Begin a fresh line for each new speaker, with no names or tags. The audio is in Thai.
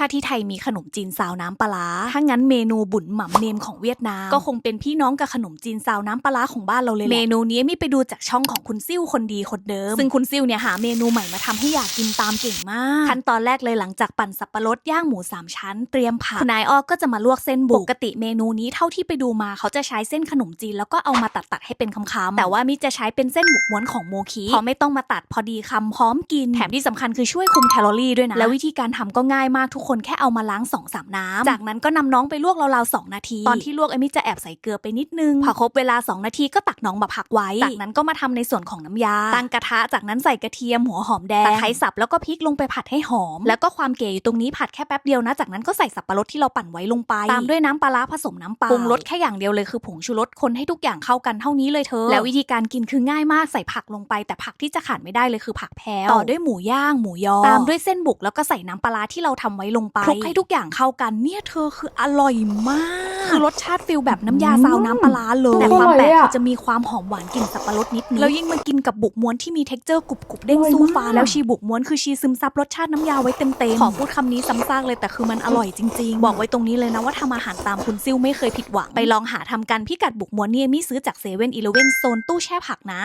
ถ้าที่ไทยมีขนมจีนซาวน้ำปลาร้าถ้างั้นเมนูบุญหม่ำเนมของเวียดนาม ก็คงเป็นพี่น้องกับขนมจีนซาวน้ำปลาร้าของบ้านเราเลยแหละเมนูนี้มีไปดูจากช่องของคุณซิ่วคนดีคนเดิม ซึ่งคุณซิ่วเนี่ยหาเมนูใหม่มาทำให้อยากกินตามเก่งมากขั้นตอนแรกเลยหลังจากปั่นสับปะรดย่างหมูสามชั้นเตรียมผักคุณนายอ้อก็จะมาลวกเส้นบุกปกติเมนูนี้เท่าที่ไปดูมาเขาจะใช้เส้นขนมจีนแล้วก็เอามาตัดตัดๆให้เป็นคำๆแต่ว่ามิจะใช้เป็นเส้นบุกม้วนของโมคิเพราะไม่ต้องมาตัดพอดีคำพร้อมกินแถมที่สำคัญคือช่วยคุมแคลอรี่ด้วยนะแล้ววิธีการทำก็ง่ายมากทุกคนแค่เอามาล้าง2อสามน้ำจากนั้นก็นำน้องไปลวกราวๆ2นาที ตอนที่ลวกเอมิจะแอบใส่เกลือไปนิดนึง พอครบเวลา 2 นาทีก็ตักน้องมาพักไว้ จากนั้นก็มาทำในส่วนของน้ำยา ตั้งกระทะ จากนั้นใส่กระเทียมหัวหอมแดงตะไคร้สับแล้วก็พริกลงไปผัดให้หอม แล้วก็ความเก๋อยู่ตรงนี้ผัดแค่แป๊บเดียวนะ จากนั้นก็ใส่สับปะรดที่เราปั่นไว้ลงไป ตามด้วยน้ำปลาร้าผสมน้ำปลาปรุงรสแค่อย่างเดียวเลยคือผงชูรสคนให้ทุกอย่างเข้ากันเท่านี้เลยเธอ แล้ววิธีการกินคือง่ายมากใส่ผักลงไป แต่ผักที่จะขาดไม่ได้เลยคือผักแพรวต่อด้วยหมูย่างหมูยอ ตามด้วยเส้นบุกแล้วก็ใส่น้ำปลาร้าที่เราทำไว้ลงไปคลุกให้ทุกอย่างเข้ากันเนี่ยเธอคืออร่อยมาก คือรสชาติฟิลแบบน้ำยาซาวน้ำปลาร้าเลย แต่ความแปลกคือจะมีความหอมหวานกลิ่นสับปะรดนิดนึงแล้วยิ่งมากินกับบุกม้วนที่มีเท็กเจอร์กรุบกรุบๆเด้งสู้ฟ้าแล้วชีบุกม้วนคือชีซึมซับรสชาติน้ำยาไว้เต็มเต็มๆขอพูดคำนี้ซ้ำซากเลยแต่คือมันอร่อยจริงๆ บอกไว้ตรงนี้เลยนะว่าทำอาหารตามคุณซิ่วไม่เคยผิดหวังไปลองหาทำกันพิกัดบุกม้วนเนี่ยมี่ซื้อจากเซเว่นอีเลเว่นโซนตู้แช่ผักนะ